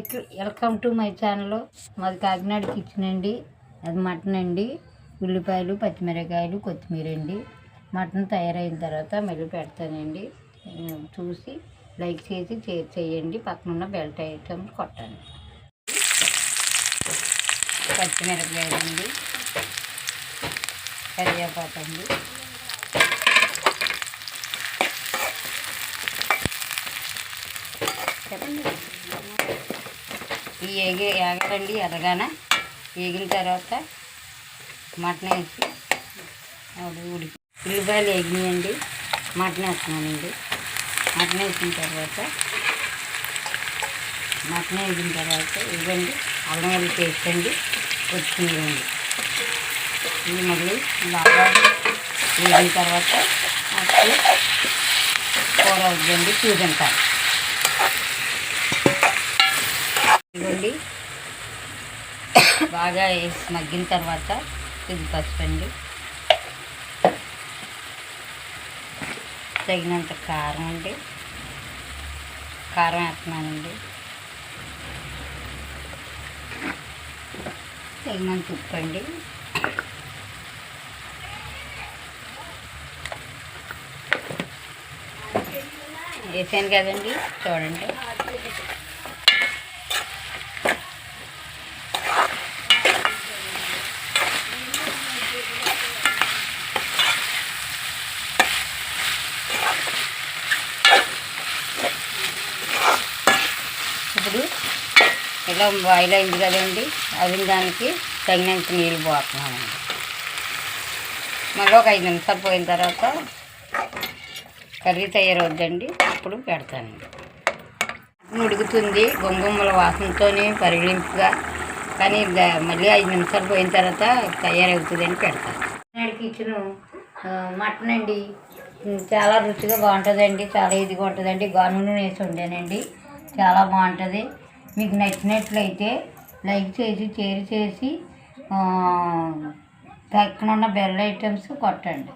ఇట్లా welcome to my channel. మాది Kakinada kitchen అండి. అది మటన్ అండి. ఉల్లిపాయలు పచ్చిమిరకాయలు కొత్తిమీర అండి. మటన్ తయారైన తర్వాత మళ్ళీ పెడతానండి. చూసి లైక్ చేసి షేర్ చేయండి. పక్కనున్న బెల్ట్ ఐటమ్స్ కొట్టండి. పచ్చిమిరపకాయలు అండి. కరివేపాకు అండి. చెప్పండి. ఈ ఏగి ఏగలండి ఎర్రగాన. ఏగిన తర్వాత మటన్ వేసి ఉడికి ఉల్లిపాయలు వేగినాయండి మటన్ వేస్తున్నానండి. మటన్ వేసిన తర్వాత మటన్ వేసిన తర్వాత ఇవ్వండి అల్లం వెళ్ళి పేస్ట్ అండి వచ్చిందండి ఇది మళ్ళీ బాగా వేగిన తర్వాత అప్పుడు కూర అవుతుందండి చూపించాలి ఇవ్వండి బాగా వేసి మగ్గిన తర్వాత ఇది పసుపండి తగినంత కారం అండి. కారం వేస్తున్నానండి. తగినంత ఉప్పు అండి. వేసాను కదండి చూడండి. ఇప్పుడు ఇలా బాయిల్ అయింది కదండి. అది దానికి తగినంత నీళ్ళు పోతున్నామండి మళ్ళీ ఒక ఐదు నిమిషాలు పోయిన తర్వాత కర్రీ తయారవుద్దండి అప్పుడు పెడతానండి. ఉడుకుతుంది గుమ్మగుమ్మల వాసనతోనే పరిగణింపుగా. కానీ మళ్ళీ ఐదు నిమిషాలు పోయిన తర్వాత తయారవుతుందని పెడతాను. కిచెను మటన్ అండి చాలా రుచిగా బాగుంటుందండి. చాలా ఇదిగా ఉంటుందండి. గాను వేసి ఉండానండి చాలా బాగుంటుంది. మీకు నచ్చినట్లయితే లైక్ చేసి షేర్ చేసి పక్కన ఉన్న బెల్ ఐటమ్స్ కొట్టండి.